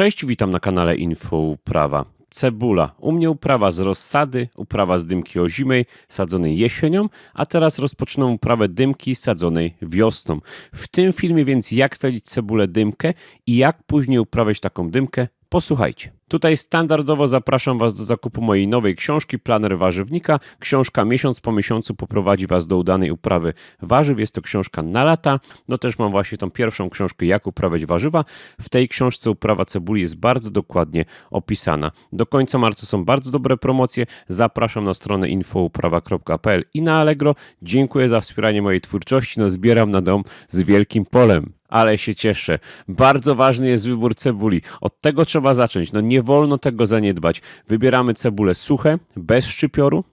Cześć, witam na kanale Info Uprawa. Cebula. U mnie uprawa z rozsady, uprawa z dymki ozimej sadzonej jesienią, a teraz rozpoczynam uprawę dymki sadzonej wiosną. W tym filmie więc jak sadzić cebulę dymkę i jak później uprawiać taką dymkę, posłuchajcie. Tutaj standardowo zapraszam Was do zakupu mojej nowej książki Planer Warzywnika. Książka miesiąc po miesiącu poprowadzi Was do udanej uprawy warzyw. Jest to książka na lata. No też mam właśnie tą pierwszą książkę Jak uprawiać warzywa. W tej książce uprawa cebuli jest bardzo dokładnie opisana. Do końca marca są bardzo dobre promocje. Zapraszam na stronę infouprawa.pl i na Allegro. Dziękuję za wspieranie mojej twórczości. No zbieram na dom z wielkim polem ale się cieszę. Bardzo ważny jest wybór cebuli. Od tego trzeba zacząć. No nie wolno tego zaniedbać. Wybieramy cebule suche, bez szczypioru,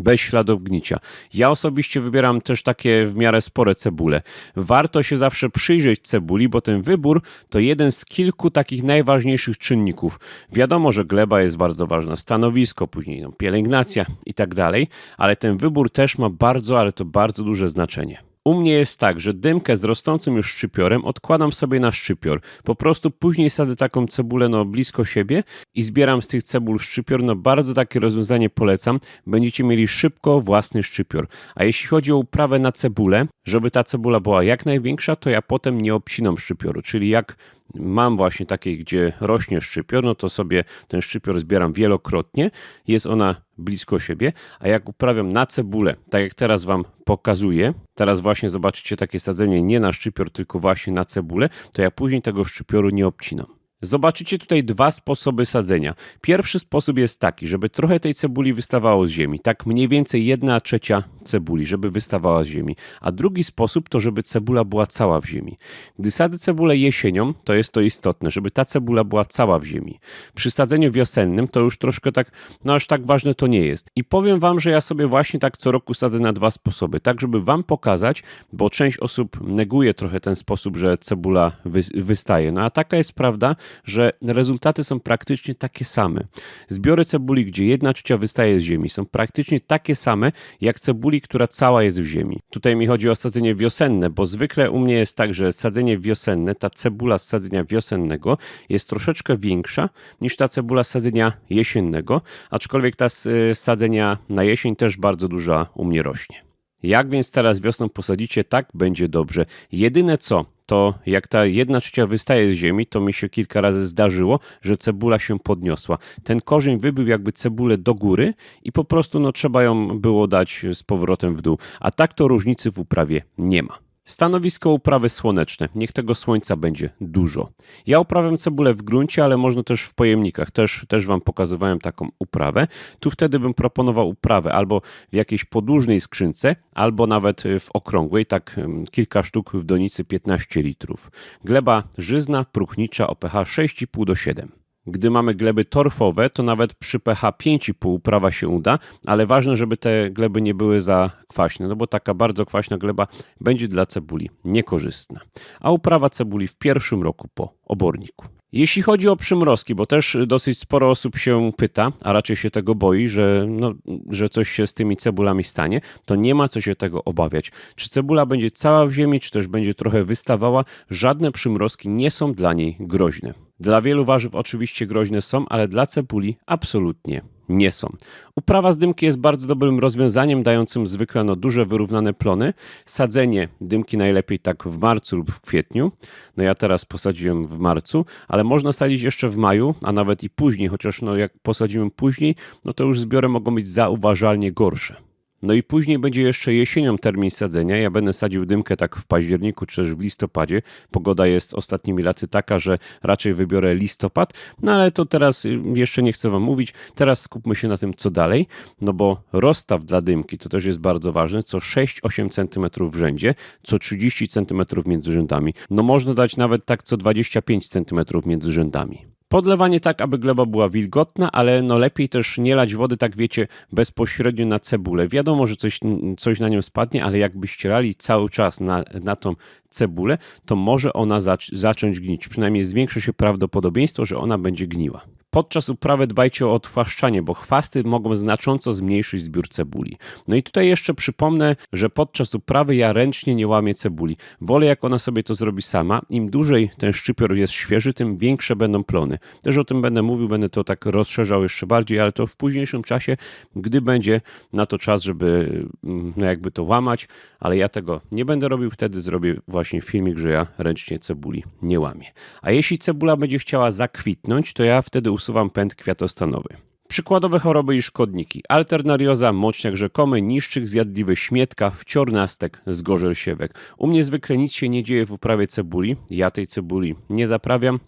bez śladów gnicia. Ja osobiście wybieram też takie w miarę spore cebule. Warto się zawsze przyjrzeć cebuli, bo ten wybór to jeden z kilku takich najważniejszych czynników. Wiadomo, że gleba jest bardzo ważna, stanowisko, później no, pielęgnacja i tak dalej, ale ten wybór też ma bardzo, ale to bardzo duże znaczenie. U mnie jest tak, że dymkę z rosnącym już szczypiorem odkładam sobie na szczypior. Po prostu później sadzę taką cebulę no, blisko siebie i zbieram z tych cebul szczypior. No bardzo takie rozwiązanie polecam. Będziecie mieli szybko własny szczypior. A jeśli chodzi o uprawę na cebulę, żeby ta cebula była jak największa, to ja potem nie obcinam szczypioru. Czyli jak mam właśnie takie, gdzie rośnie szczypior, no to sobie ten szczypior zbieram wielokrotnie. Jest ona blisko siebie, a jak uprawiam na cebulę, tak jak teraz Wam pokazuję, teraz właśnie zobaczycie takie sadzenie nie na szczypior, tylko właśnie na cebulę, to ja później tego szczypioru nie obcinam. Zobaczycie tutaj dwa sposoby sadzenia. Pierwszy sposób jest taki, żeby trochę tej cebuli wystawało z ziemi, tak mniej więcej jedna trzecia cebuli, żeby wystawała z ziemi. A drugi sposób to, żeby cebula była cała w ziemi. Gdy sadzę cebulę jesienią, to jest to istotne, żeby ta cebula była cała w ziemi. Przy sadzeniu wiosennym to już troszkę tak, no aż tak ważne to nie jest. I powiem Wam, że ja sobie właśnie tak co roku sadzę na dwa sposoby, tak żeby Wam pokazać, bo część osób neguje trochę ten sposób, że cebula wy, wystaje. No a taka jest prawda, że rezultaty są praktycznie takie same. Zbiory cebuli, gdzie jedna trzecia wystaje z ziemi, są praktycznie takie same jak cebuli, która cała jest w ziemi. Tutaj mi chodzi o sadzenie wiosenne, bo zwykle u mnie jest tak, że sadzenie wiosenne, ta cebula z sadzenia wiosennego jest troszeczkę większa niż ta cebula z sadzenia jesiennego, aczkolwiek ta z sadzenia na jesień też bardzo duża u mnie rośnie. Jak więc teraz wiosną posadzicie, tak będzie dobrze. Jedyne co, to jak ta jedna trzecia wystaje z ziemi, to mi się kilka razy zdarzyło, że cebula się podniosła. Ten korzeń wybił jakby cebulę do góry i po prostu no, trzeba ją było dać z powrotem w dół. A tak to różnicy w uprawie nie ma. Stanowisko uprawy słoneczne. Niech tego słońca będzie dużo. Ja uprawiam cebulę w gruncie, ale można też w pojemnikach. Też, też Wam pokazywałem taką uprawę. Tu wtedy bym proponował uprawę albo w jakiejś podłużnej skrzynce, albo nawet w okrągłej, tak kilka sztuk w donicy 15 litrów. Gleba żyzna, próchnicza o pH 6,5 do 7. Gdy mamy gleby torfowe, to nawet przy pH 5,5 uprawa się uda, ale ważne, żeby te gleby nie były za kwaśne, no bo taka bardzo kwaśna gleba będzie dla cebuli niekorzystna. A uprawa cebuli w pierwszym roku po oborniku. Jeśli chodzi o przymrozki, bo też dosyć sporo osób się pyta, a raczej się tego boi, że, no, że coś się z tymi cebulami stanie, to nie ma co się tego obawiać. Czy cebula będzie cała w ziemi, czy też będzie trochę wystawała, żadne przymrozki nie są dla niej groźne. Dla wielu warzyw oczywiście groźne są, ale dla cebuli absolutnie nie są. Uprawa z dymki jest bardzo dobrym rozwiązaniem, dającym zwykle no, duże, wyrównane plony. Sadzenie dymki najlepiej tak w marcu lub w kwietniu. No ja teraz posadziłem w marcu, ale można sadzić jeszcze w maju, a nawet i później, chociaż no, jak posadzimy później, no to już zbiory mogą być zauważalnie gorsze. No i później będzie jeszcze jesienią termin sadzenia. Ja będę sadził dymkę tak w październiku czy też w listopadzie. Pogoda jest ostatnimi laty taka, że raczej wybiorę listopad. No ale to teraz jeszcze nie chcę Wam mówić. Teraz skupmy się na tym, co dalej. No bo rozstaw dla dymki to też jest bardzo ważne. Co 6-8 cm w rzędzie, co 30 cm między rzędami. No można dać nawet tak co 25 cm między rzędami. Podlewanie tak, aby gleba była wilgotna, ale no lepiej też nie lać wody, tak wiecie, bezpośrednio na cebulę. Wiadomo, że coś, coś na nią spadnie, ale jakbyście lali cały czas na, na tą cebulę, to może ona zac zacząć gnić. Przynajmniej zwiększy się prawdopodobieństwo, że ona będzie gniła. Podczas uprawy dbajcie o odchwaszczanie, bo chwasty mogą znacząco zmniejszyć zbiór cebuli. No i tutaj jeszcze przypomnę, że podczas uprawy ja ręcznie nie łamię cebuli. Wolę jak ona sobie to zrobi sama. Im dłużej ten szczypior jest świeży, tym większe będą plony. Też o tym będę mówił, będę to tak rozszerzał jeszcze bardziej, ale to w późniejszym czasie, gdy będzie na to czas, żeby mm, no jakby to łamać, ale ja tego nie będę robił, wtedy zrobię właśnie filmik, że ja ręcznie cebuli nie łamię. A jeśli cebula będzie chciała zakwitnąć, to ja wtedy usuwam pęd kwiatostanowy. Przykładowe choroby i szkodniki. Alternarioza, moczniak rzekomy, niszczyk zjadliwy śmietka, wciornastek, zgorzel siewek. U mnie zwykle nic się nie dzieje w uprawie cebuli. Ja tej cebuli nie zaprawiam.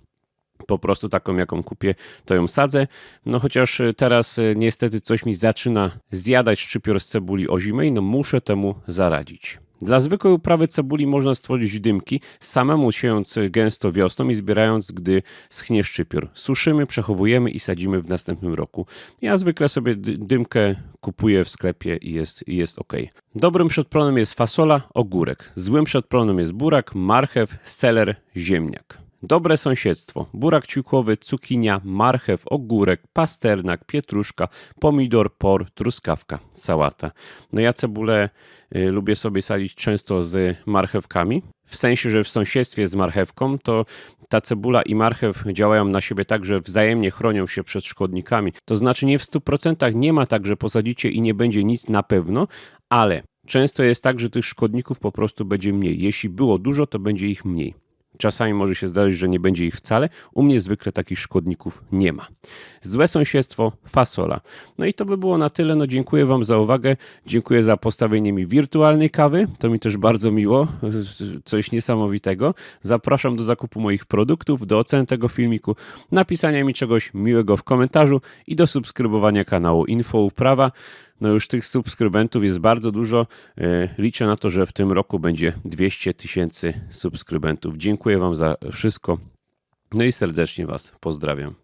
Po prostu taką, jaką kupię, to ją sadzę. No chociaż y, teraz y, niestety coś mi zaczyna zjadać szczypior z cebuli ozimej, no muszę temu zaradzić. Dla zwykłej uprawy cebuli można stworzyć dymki, samemu siejąc gęsto wiosną i zbierając, gdy schnie szczypior. Suszymy, przechowujemy i sadzimy w następnym roku. Ja zwykle sobie dy- dymkę kupuję w sklepie i jest, i jest ok. Dobrym przedplonem jest fasola, ogórek. Złym przedplonem jest burak, marchew, seler, ziemniak. Dobre sąsiedztwo. Burak ciukowy, cukinia, marchew, ogórek, pasternak, pietruszka, pomidor, por, truskawka, sałata. No ja cebulę y, lubię sobie sadzić często z marchewkami. W sensie, że w sąsiedztwie z marchewką to ta cebula i marchew działają na siebie tak, że wzajemnie chronią się przed szkodnikami. To znaczy nie w 100% nie ma tak, że posadzicie i nie będzie nic na pewno, ale często jest tak, że tych szkodników po prostu będzie mniej. Jeśli było dużo, to będzie ich mniej. Czasami może się zdarzyć, że nie będzie ich wcale. U mnie zwykle takich szkodników nie ma. Złe sąsiedztwo, fasola. No i to by było na tyle. No dziękuję Wam za uwagę. Dziękuję za postawienie mi wirtualnej kawy. To mi też bardzo miło. Coś niesamowitego. Zapraszam do zakupu moich produktów, do oceny tego filmiku, napisania mi czegoś miłego w komentarzu i do subskrybowania kanału Info Uprawa. No już tych subskrybentów jest bardzo dużo. E, Liczę na to, że w tym roku będzie 200 tysięcy subskrybentów. Dziękuję Wam za wszystko. No i serdecznie Was pozdrawiam.